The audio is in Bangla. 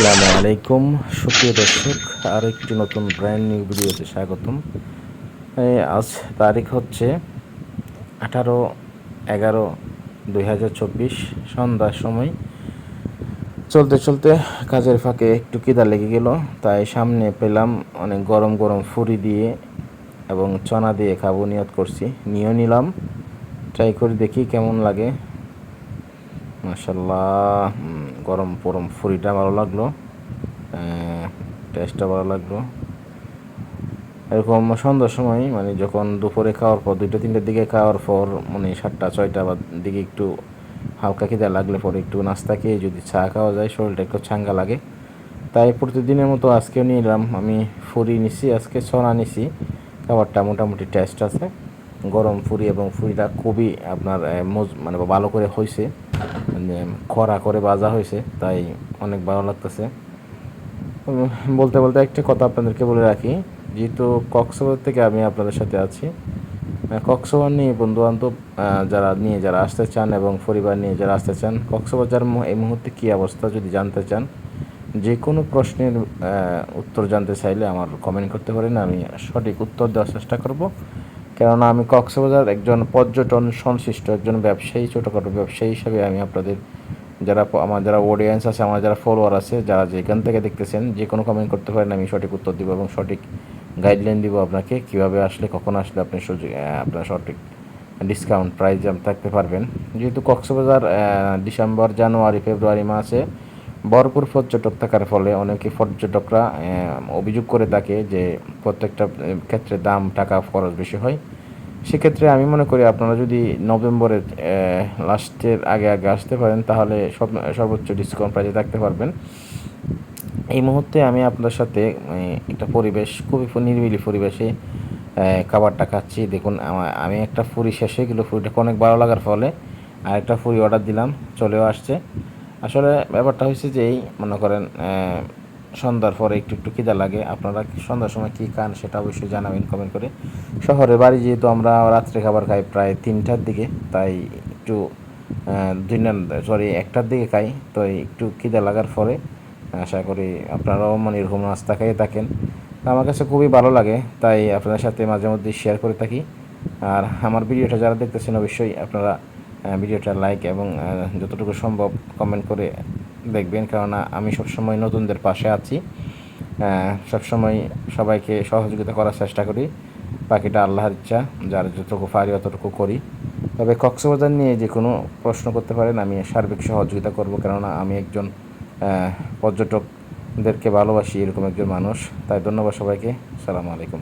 আসসালামু আলাইকুম। সুপ্রিয় দর্শক আর একটি নতুন ব্র্যান্ড নিউ ভিডিওতে স্বাগতম। আজ তারিখ হচ্ছে আঠারো এগারো দুই হাজার চব্বিশ। সন্ধ্যার সময় চলতে চলতে কাজের ফাঁকে একটু কিদা লেগে গেল, তাই সামনে পেলাম অনেক গরম গরম ফুরি দিয়ে এবং চনা দিয়ে খাব নিয়ত করছি। নিয়েও নিলাম। ট্রাই করে দেখি কেমন লাগে। মাসাল্লাহ গরম পরম ফুরিটা ভালো লাগল। টেস্টটা ভালো লাগল। এরকম সন্ধ্যার সময় মানে যখন দুপুরে খাওয়ার পর, দুইটা, তিনটার দিকে খাওয়ার পর মানে সাতটা, ছয়টা বা দিকে একটু হালকা খিদা লাগলে পরে একটু নাস্তা খেয়ে যদি চা খাওয়া যায়, শরীরটা একটু ছাঙ্গা লাগে। তাই প্রতিদিনের মতো আজকেও নিলাম আমি ফুরি নিছি, আজকে ছনা নিছি। খাবারটা মোটামুটি টেস্ট আছে। গরম ফুরি এবং ফুরিটা খুবই আপনার মানে ভালো করে হয়েছে খরা করে বাজা হয়েছে, তাই অনেক ভালো লাগতেছে। বলতে বলতে একটা কথা আপনাদেরকে বলে রাখি, যেহেতু কক্সবাজার থেকে আমি আপনাদের সাথে আছি কক্সবাজার নিয়ে বন্ধু বান্ধব যারা নিয়ে যারা আসতে চান এবং পরিবার নিয়ে যারা আসতে চান, কক্সবাজার এই মুহূর্তে কী অবস্থা যদি জানতে চান, যে কোনো প্রশ্নের উত্তর জানতে চাইলে আমার কমেন্ট করতে পারেন, আমি সঠিক উত্তর দেওয়ার চেষ্টা করব। কেননা আমি কক্সবাজার একজন পর্যটন সংশ্লিষ্ট, একজন ব্যবসায়ী, ছোটোখাটো ব্যবসায়ী হিসাবে আমি আপনাদের যারা আমার যারা অডিয়েন্স আছে, আমার যারা ফলোয়ার আছে, যারা যেখান থেকে দেখতেছেন, যে কোনো কমেন্ট করতে পারেন, আমি সঠিক উত্তর দিব এবং সঠিক গাইডলাইন দিব আপনাকে, কীভাবে আসলে, কখন আসলে আপনি সুযোগ আপনার সঠিক ডিসকাউন্ট প্রাইস থাকতে পারবেন। যেহেতু কক্সবাজার ডিসেম্বর, জানুয়ারি, ফেব্রুয়ারি মাসে ভরপুর পর্যটক থাকার ফলে অনেকে পর্যটকরা অভিযোগ করে থাকে যে প্রত্যেকটা ক্ষেত্রে দাম, টাকা, খরচ বেশি হয়। সেক্ষেত্রে আমি মনে করি আপনারা যদি নভেম্বরের লাস্টের আগে আগে আসতে পারেন, তাহলে সব, সর্বোচ্চ ডিসকাউন্ট প্রাইজে থাকতে পারবেন। এই মুহূর্তে আমি আপনার সাথে একটা পরিবেশ, খুবই নিরিবিলি পরিবেশে খাবারটা খাচ্ছি। দেখুন, আমি একটা ফুরি শেষে গেলো, ফুরিটা অনেক ভালো লাগার ফলে আরেকটা ফুরি অর্ডার দিলাম, চলেও আসছে। আসলে ব্যাপারটা হয়েছে যে এই, মনে করেন সন্ধ্যার পরে একটু একটু খিদা লাগে, আপনারা সন্ধ্যার সময় কী খান সেটা অবশ্যই জানাবেন কমেন্ট করে। শহরে বাড়ি যেহেতু আমরা রাত্রে খাবার খাই প্রায় তিনটার দিকে, তাই একটু দুই সরি একটার দিকে খাই, তো একটু খিদা লাগার পরে, আশা করি আপনারাও মানে এরকম নাস্তা খাইয়ে থাকেন। আমার কাছে খুবই ভালো লাগে, তাই আপনাদের সাথে মাঝে মধ্যে শেয়ার করে থাকি। আর আমার ভিডিওটা যারা দেখতেছেন, অবশ্যই আপনারা ভিডিওটা লাইক এবং যতটুকু সম্ভব কমেন্ট করে দেখবেন। কেননা আমি সবসময় নতুনদের পাশে আছি। সবসময় সবাইকে সহযোগিতা করার চেষ্টা করি। বাকিটা আল্লাহর ইচ্ছা, যার যতটুকু পারি অতটুকু করি। তবে কক্সবাজার নিয়ে যে কোনো প্রশ্ন করতে পারেন, আমি সার্বিক সহযোগিতা করব। কেননা আমি একজন পর্যটকদেরকে ভালোবাসি, এরকম একজন মানুষ। তাই ধন্যবাদ সবাইকে। সালাম আলাইকুম।